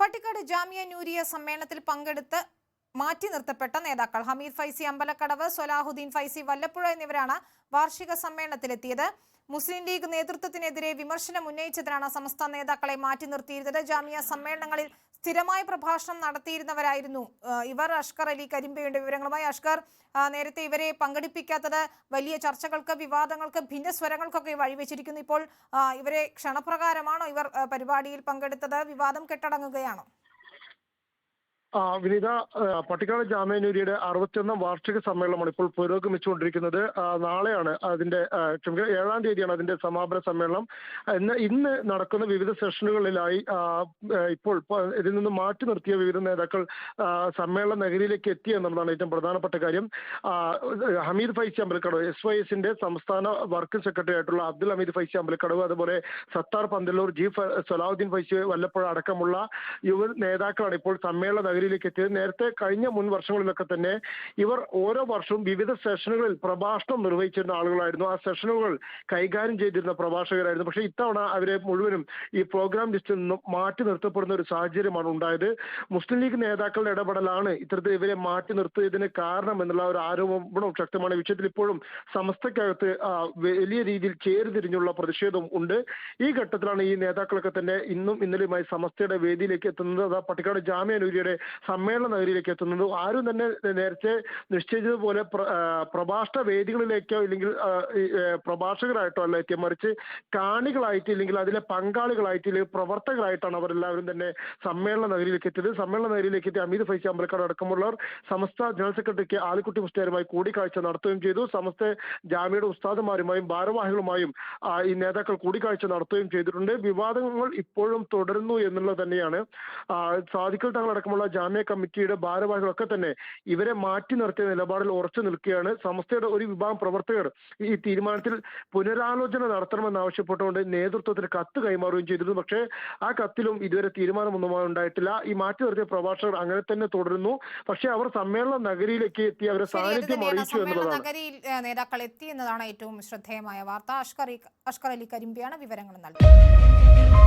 പട്ടിക്കാട് ജാമിയ നൂരിയ സമ്മേളനത്തിൽ പങ്കെടുത്ത് മാറ്റി നിർത്തപ്പെട്ട നേതാക്കൾ ഹമീദ് ഫൈസി അമ്പലക്കടവ് സൊലാഹുദ്ദീൻ ഫൈസി വല്ലപ്പുഴ എന്നിവരാണ് വാർഷിക സമ്മേളനത്തിലെത്തിയത്. മുസ്ലിം ലീഗ് നേതൃത്വത്തിനെതിരെ വിമർശനം ഉന്നയിച്ചതിനാണ് സമസ്ത നേതാക്കളെ മാറ്റി നിർത്തിയിരുന്നത്. ജാമിയ സമ്മേളനങ്ങളിൽ സ്ഥിരമായ പ്രഭാഷണം നടത്തിയിരുന്നവരായിരുന്നു. ഇവർ അഷ്കർ അലി കരിമ്പയുടെ വിവരങ്ങളുമായി അഷ്കർ നേരത്തെ ഇവരെ പങ്കെടുപ്പിക്കാത്തത് വലിയ ചർച്ചകൾക്ക് വിവാദങ്ങൾക്ക് ഭിന്നസ്വരങ്ങൾക്കൊക്കെ വഴിവെച്ചിരിക്കുന്നു. ഇപ്പോൾ ഇവരെ ക്ഷണപ്രകാരമാണോ ഇവർ പരിപാടിയിൽ പങ്കെടുത്തത്? വിവാദം കെട്ടടങ്ങുകയാണോ? വിനീത പട്ടിക്കാട് ജാമ്യനൂരിയുടെ അറുപത്തിയൊന്നാം വാർഷിക സമ്മേളനമാണ് ഇപ്പോൾ പുരോഗമിച്ചുകൊണ്ടിരിക്കുന്നത്. നാളെയാണ് അതിന്റെ ഏഴാം തീയതിയാണ് അതിന്റെ സമാപന സമ്മേളനം. ഇന്ന് ഇന്ന് നടക്കുന്ന വിവിധ സെഷനുകളിലായി ഇപ്പോൾ ഇതിൽ നിന്ന് മാറ്റി നിർത്തിയ വിവിധ നേതാക്കൾ സമ്മേളന നഗരിയിലേക്ക് എത്തി എന്നുള്ളതാണ് ഏറ്റവും പ്രധാനപ്പെട്ട കാര്യം. ഹമീദ് ഫൈസി അമ്പലക്കടവ് എസ് വൈ എസിന്റെ സംസ്ഥാന വർക്കിംഗ് സെക്രട്ടറി ആയിട്ടുള്ള അബ്ദുൽ ഹമീദ് ഫൈസി അമ്പലക്കടവ് അതുപോലെ സത്താർ പന്തല്ലൂർ ജി സലാഹുദ്ദീൻ ഫൈസി വല്ലപ്പുഴ അടക്കമുള്ള യുവ നേതാക്കളാണ് ഇപ്പോൾ സമ്മേളന നഗരിയിലേക്ക് എത്തിയത്. നേരത്തെ കഴിഞ്ഞ മുൻ വർഷങ്ങളിലൊക്കെ തന്നെ ഇവർ ഓരോ വർഷവും വിവിധ സെഷനുകളിൽ പ്രഭാഷണം നിർവഹിച്ചിരുന്ന ആളുകളായിരുന്നു. ആ സെഷനുകൾ കൈകാര്യം ചെയ്തിരുന്ന പ്രഭാഷകരായിരുന്നു. പക്ഷേ ഇത്തവണ അവരെ മുഴുവനും ഈ പ്രോഗ്രാം ലിസ്റ്റിൽ നിന്നും മാറ്റി നിർത്തപ്പെടുന്ന ഒരു സാഹചര്യമാണ് ഉണ്ടായത്. മുസ്ലിം ലീഗ് നേതാക്കളുടെ ഇടപെടലാണ് ഇത്തരത്തിൽ ഇവരെ മാറ്റി നിർത്തിയതിന് കാരണം എന്നുള്ള ഒരു ആരോപണവും ശക്തമാണ്. വിഷയത്തിൽ ഇപ്പോഴും സമസ്തക്കകത്ത് വലിയ രീതിയിൽ ചേരുതിരിഞ്ഞുള്ള പ്രതിഷേധവും ഉണ്ട്. ഈ ഘട്ടത്തിലാണ് ഈ നേതാക്കളൊക്കെ തന്നെ ഇന്നും ഇന്നലെയുമായി സമസ്തയുടെ വേദിയിലേക്ക് എത്തുന്നത്. അതാ പട്ടിക്കാട് ജാമ്യാനൂരിയുടെ സമ്മേളന നഗരിയിലേക്ക് എത്തുന്നത്. ആരും തന്നെ നേരത്തെ നിശ്ചയിച്ചതുപോലെ പ്ര- പ്രഭാഷണ വേദികളിലേക്കോ ഇല്ലെങ്കിൽ പ്രഭാഷകരായിട്ടോ അല്ല എത്തിയ മറിച്ച് കാണികളായിട്ട് ഇല്ലെങ്കിൽ അതിലെ പങ്കാളികളായിട്ട് ഇല്ലെങ്കിൽ പ്രവർത്തകരായിട്ടാണ് അവരെല്ലാവരും തന്നെ സമ്മേളന നഗരിയിലേക്ക് എത്തിയത്. സമ്മേളന നഗരിയിലേക്ക് എത്തിയ അമീത് ഫൈസി അമ്പലക്കാട് അടക്കമുള്ളവർ സമസ്ത ജനറൽ സെക്രട്ടറിക്ക് ആലിക്കുട്ടി മുസ്തേരുമായി കൂടിക്കാഴ്ച നടത്തുകയും ചെയ്തു. സമസ്ത ജാമ്യയുടെ ഉസ്താദുമാരുമായും ഭാരവാഹികളുമായും ഈ നേതാക്കൾ കൂടിക്കാഴ്ച നടത്തുകയും ചെയ്തിട്ടുണ്ട്. വിവാദങ്ങൾ ഇപ്പോഴും തുടരുന്നു എന്നുള്ളത് തന്നെയാണ്. സാധിക്കൽ തങ്ങളടക്കമുള്ള ജാമ്യ കമ്മിറ്റിയുടെ ഭാരവാഹികളൊക്കെ തന്നെ ഇവരെ മാറ്റി നിർത്തിയ നിലപാടിൽ ഉറച്ചു നിൽക്കുകയാണ് സമസ്തയുടെ ഒരു വിഭാഗം പ്രവർത്തകർ. ഈ തീരുമാനത്തിൽ പുനരാലോചന നടത്തണമെന്ന് ആവശ്യപ്പെട്ടുകൊണ്ട് നേതൃത്വത്തിന് കത്ത് കൈമാറുകയും ചെയ്തിരുന്നു. പക്ഷേ ആ കത്തിലും ഇതുവരെ തീരുമാനമൊന്നും ഉണ്ടായിട്ടില്ല. ഈ മാറ്റി നിർത്തിയ പ്രഭാഷകർ അങ്ങനെ തന്നെ തുടരുന്നു. പക്ഷെ അവർ സമ്മേളന നഗരിയിലേക്ക് എത്തി അവരെ സാന്നിധ്യം അറിയിച്ചു എന്നുള്ളതാണ്. നഗരിയിൽ നേതാക്കൾ എത്തി എന്നതാണ് ഏറ്റവും ശ്രദ്ധേയമായ വാർത്ത. അഷ്കർ അഷ്കർ അലി കരിമ്പിയാണ് വിവരങ്ങൾ നൽകിയത്.